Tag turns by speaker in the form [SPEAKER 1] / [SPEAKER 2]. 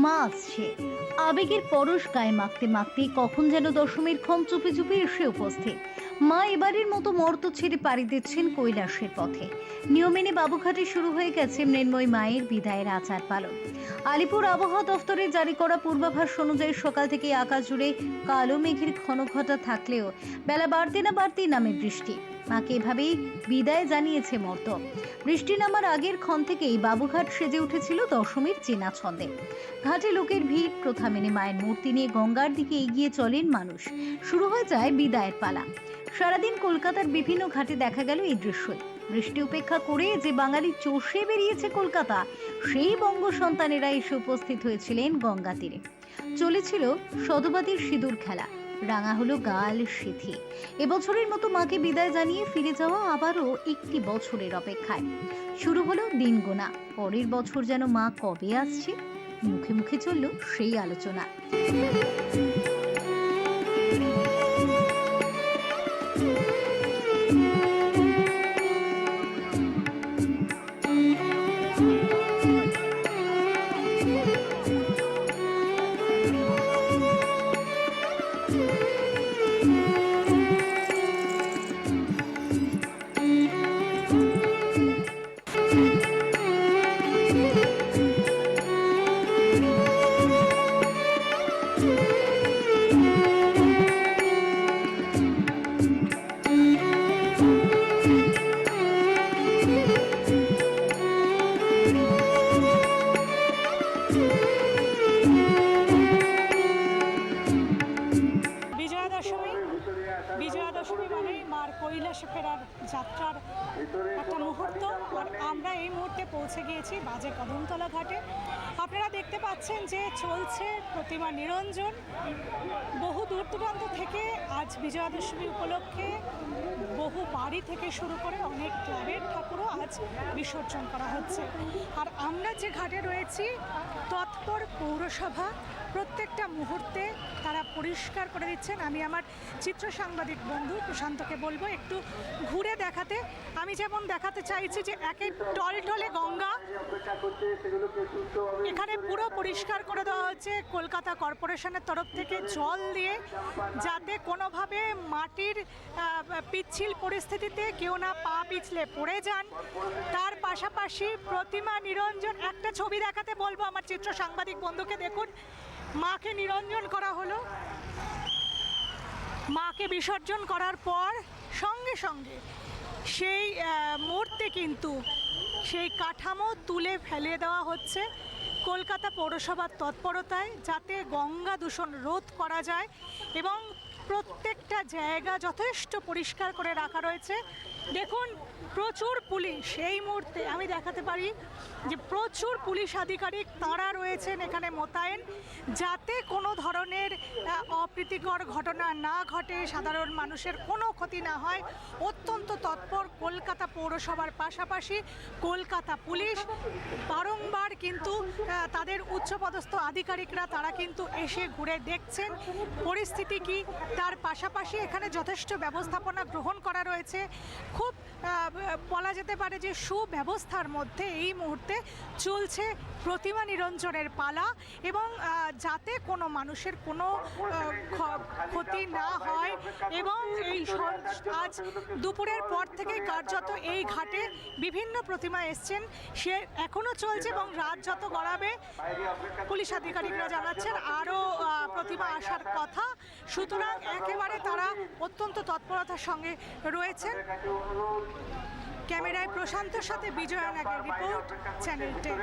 [SPEAKER 1] মা আসছে আবেগের পরশ গায়ে মাখতে মাখতে কখন যেন দশমীর ক্ষণ চুপি চুপি এসে উপস্থিত। মা এবারের মতো মর্ত ছেড়ে পাড়ি দিচ্ছেন কৈলাসের পথে। নিয়মেনে বাবুঘাটে শুরু হয়ে গেছে মৃন্ময় মায়ের বিদায়ের আচার পালন। আলিপুর আবহাওয়া দফতরে জারি করা পূর্বাভাস অনুযায়ী সকাল থেকে আকাশ জুড়ে কালো মেঘের ঘন ঘটা থাকলেও বেলা বাড়তে না বাড়তেই নামে বৃষ্টি। মাকে এভাবেই বিদায় জানিয়েছে মর্ত। বৃষ্টি নামার আগের ক্ষণ থেকেই বাবুঘাট সেজে উঠেছিল দশমীর চেনা ছন্দে। ঘাটে লোকের ভিড়, প্রথা মেনে মায়ের মূর্তি নিয়ে গঙ্গার দিকে এগিয়ে চলেন মানুষ। শুরু হয়ে যায় বিদায়ের পালা। সারাদিন কলকাতার বিভিন্ন ঘাটে দেখা গেল এই দৃশ্যই। বৃষ্টি উপেক্ষা করে যে বাঙালি চষে বেরিয়েছে কলকাতা, সেই বঙ্গ সন্তানেরা এসে উপস্থিত হয়েছিলেন গঙ্গা তীরে। চলেছিল সদবাতির সিঁদুর খেলা। রাঙা হলো গাল সিথি। এবছরের মতো মাকে বিদায় জানিয়ে ফিরে যাওয়া আবারও একটি বছরের অপেক্ষায়। শুরু হলো দিন গোনা। পরের বছর যেন মা কবে আসছে, মুখে মুখে চলল সেই আলোচনা।
[SPEAKER 2] বিজয়া দশমী বিজয়া দশমী মানে মার যাত্রার মুহূর্ত। আর আমরা এই মুহূর্তে পৌঁছে গিয়েছি বাজে কদমতলা ঘাটে। আপনারা দেখতে পাচ্ছেন যে চলছে প্রতিমা নিরঞ্জন। বহু দূর দূরান্ত থেকে আজ বিজয়া দশমী উপলক্ষে বহু বাড়ি থেকে শুরু করে অনেক ক্লাবের ঠাকুরও আজ বিসর্জন করা হচ্ছে। আর আমরা যে ঘাটে রয়েছি, তৎপর পৌরসভা, প্রত্যেকটা মুহূর্তে তারা পরিষ্কার করে দিচ্ছেন। আমি আমার চিত্র সাংবাদিক বন্ধু প্রশান্তকে বলব, একটু ঘুরে দেখাতে। আমি যেমন দেখাতে চাইছি যে একে টলটলে গঙ্গা, এখানে পুরো পরিষ্কার করে দেওয়া হচ্ছে কলকাতা কর্পোরেশনের তরফ থেকে জল দিয়ে যাতে কোনোভাবে মাটির আহ, পিচ্ছিল পরিস্থিতিতে কেউ না পা পিছলে পড়ে যান। তার পাশাপাশি প্রতিমা নিরঞ্জন একটা ছবি দেখাতে বলব আমার চিত্র সাংবাদিক বন্ধুকে দেখুন। মাকে নিরঞ্জন করা হলো। মাকে বিসর্জন করার পর সঙ্গে সঙ্গে সেই মূর্তি কিন্তু সেই কাঠামো তুলে ফেলে দেওয়া হচ্ছে কলকাতা পৌরসভার তৎপরতায় যাতে গঙ্গা দূষণ রোধ করা যায় এবং প্রত্যেকটা জায়গা যথেষ্ট পরিষ্কার করে রাখা রয়েছে। দেখুন, প্রচুর পুলিশ। এই মুহূর্তে আমি দেখাতে পারি যে প্রচুর পুলিশ আধিকারিক তারা রয়েছেন এখানে মোতায়েন। যাতে কোনো ধরনের অপ্রীতিকর ঘটনা না ঘটে, সাধারণ মানুষের কোনো ক্ষতি না হয়, অত্যন্ত তৎপর কলকাতা পৌরসভার পাশাপাশি কলকাতা পুলিশ। বারংবার কিন্তু তাদের উচ্চপদস্থ আধিকারিকরা তারা কিন্তু এসে ঘুরে দেখছেন। পরিস্থিতি কি? তার পাশাপাশি এখানে যথেষ্ট ব্যবস্থাপনা গ্রহণ করা রয়েছে। খুব বলা যেতে পারে যে সুব্যবস্থার মধ্যে এই মুহূর্তে চলছে প্রতিমা নিরঞ্জনের পালা এবং যাতে কোনো মানুষের কোনো ক্ষতি না হয় এবং এই আজ দুপুরের পর থেকে কার্যত এই ঘাটে বিভিন্ন প্রতিমা এসছেন। সে এখনও চলছে এবং কাজ যত গড়াবে। পুলিশ আধিকারিকরা জানাচ্ছেন, আরও প্রতিমা আসার কথা। সুতরাং একেবারে তারা অত্যন্ত তৎপরতার সঙ্গে রয়েছেন। ক্যামেরায় প্রশান্তর সাথে বিজয় নাগের রিপোর্ট, চ্যানেল টেন।